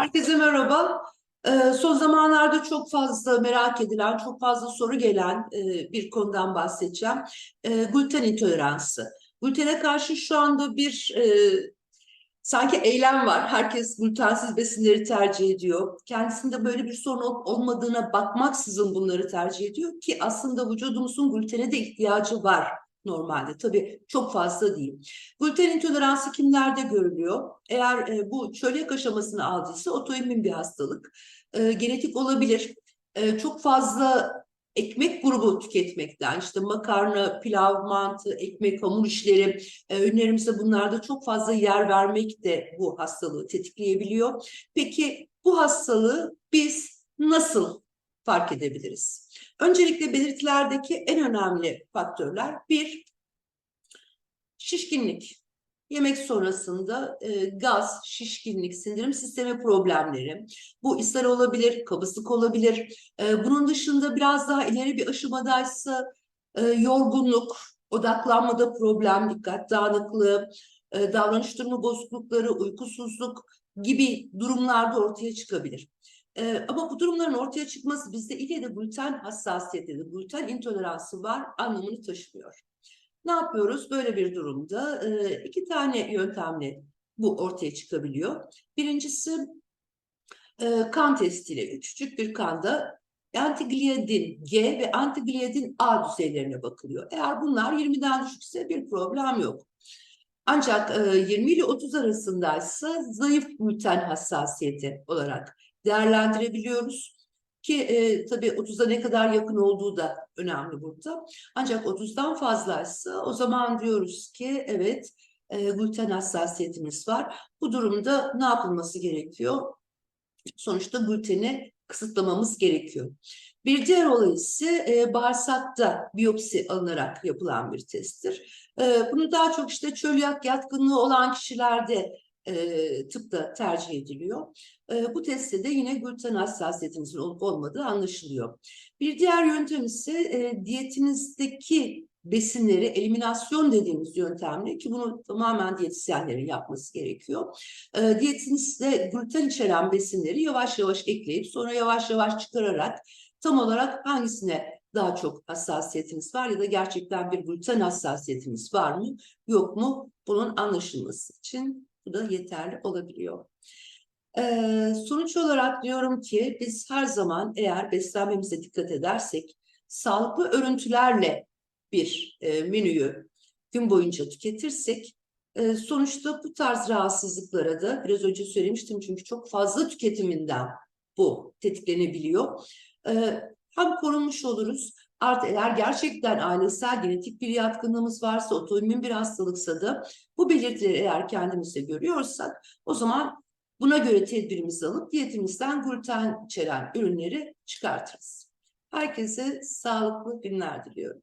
Herkese merhaba. Ee, son zamanlarda çok fazla merak edilen, çok fazla soru gelen e, bir konudan bahsedeceğim. Ee, gluten intoleransı. Glutene karşı şu anda bir e, sanki eylem var. Herkes glutensiz besinleri tercih ediyor. Kendisinde böyle bir sorun olup olmadığına bakmaksızın bunları tercih ediyor ki aslında vücudumuzun glutene de ihtiyacı var normalde. Tabii çok fazla değil. Gluten intoleransı kimlerde görülüyor? Eğer e, bu çölyak aşamasını aldıysa otoimmün bir hastalık. E, genetik olabilir. E, çok fazla ekmek grubu tüketmekten, işte makarna, pilav, mantı, ekmek, hamur işleri, e, ürünlerimize bunlarda çok fazla yer vermek de bu hastalığı tetikleyebiliyor. Peki bu hastalığı biz nasıl fark edebiliriz? Öncelikle belirtilerdeki en önemli faktörler bir, şişkinlik. Yemek sonrasında e, gaz, şişkinlik, sindirim sistemi problemleri, bu ishal olabilir, kabızlık olabilir. E, bunun dışında biraz daha ileri bir aşamadaysa e, yorgunluk, odaklanmada problem, dikkat dağınıklığı, e, davranış durumu bozuklukları, uykusuzluk gibi durumlarda ortaya çıkabilir. Ee, ama bu durumların ortaya çıkması bizde ile de gluten hassasiyeti, de gluten intoleransı var anlamını taşımıyor. Ne yapıyoruz? Böyle bir durumda e, iki tane yöntemle bu ortaya çıkabiliyor. Birincisi e, kan testiyle küçük bir kanda antigliadin G ve antigliadin A düzeylerine bakılıyor. Eğer bunlar 20'den düşükse bir problem yok. Ancak e, 20 ile 30 arasındaysa zayıf gluten hassasiyeti olarak değerlendirebiliyoruz. Ki e, tabii 30'a ne kadar yakın olduğu da önemli burada. Ancak 30'dan fazlaysa o zaman diyoruz ki evet e, gluten hassasiyetimiz var. Bu durumda ne yapılması gerekiyor? Sonuçta gluteni kısıtlamamız gerekiyor. Bir diğer olay ise e, bağırsakta biyopsi alınarak yapılan bir testtir. E, bunu daha çok işte çölyak yatkınlığı olan kişilerde e, tıpta tercih ediliyor. E, bu testte de yine gluten hassasiyetinizin olup olmadığı anlaşılıyor. Bir diğer yöntem ise e, diyetinizdeki besinleri eliminasyon dediğimiz yöntemle ki bunu tamamen diyetisyenlerin yapması gerekiyor. E, diyetinizde gluten içeren besinleri yavaş yavaş ekleyip sonra yavaş yavaş çıkararak tam olarak hangisine daha çok hassasiyetiniz var ya da gerçekten bir gluten hassasiyetiniz var mı yok mu bunun anlaşılması için bu da yeterli olabiliyor. Ee, sonuç olarak diyorum ki biz her zaman eğer beslenmemize dikkat edersek sağlıklı örüntülerle bir e, menüyü gün boyunca tüketirsek e, sonuçta bu tarz rahatsızlıklara da biraz önce söylemiştim çünkü çok fazla tüketiminden bu tetiklenebiliyor. E, hem korunmuş oluruz Artı eğer gerçekten ailesel genetik bir yatkınlığımız varsa, otoimmün bir hastalıksa da bu belirtileri eğer kendimizde görüyorsak o zaman buna göre tedbirimizi alıp diyetimizden gluten içeren ürünleri çıkartırız. Herkese sağlıklı günler diliyorum.